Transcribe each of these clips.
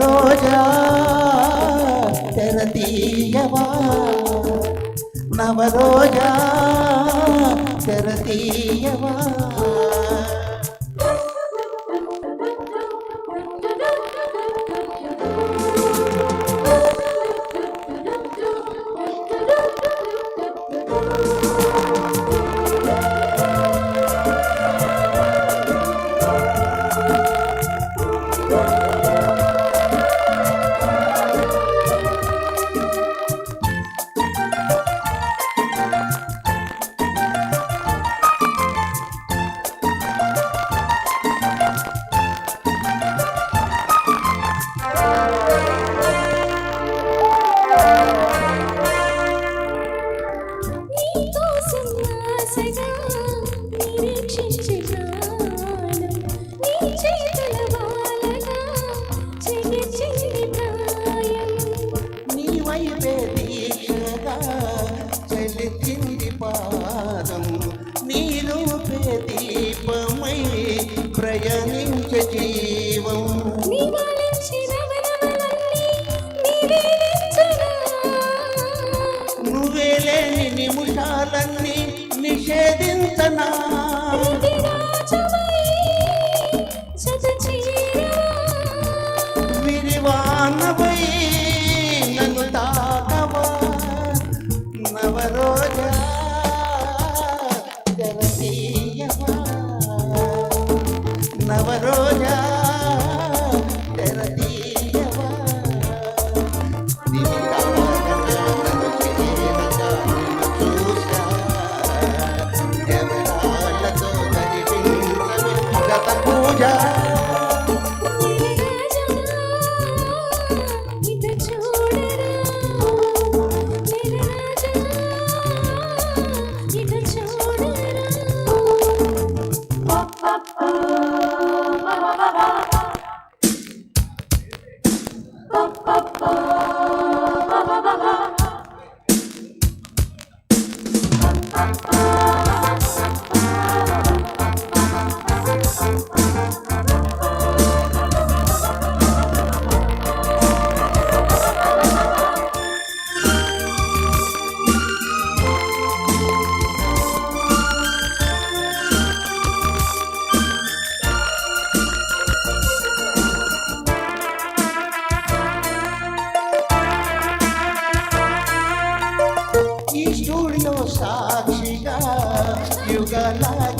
నవరోజా తెరతీయవా నవరోజా తెరతీయవా విరివానవై నన్ను తాకవా? నవరోజా జరతీయవా నవరోజా Galala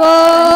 Oh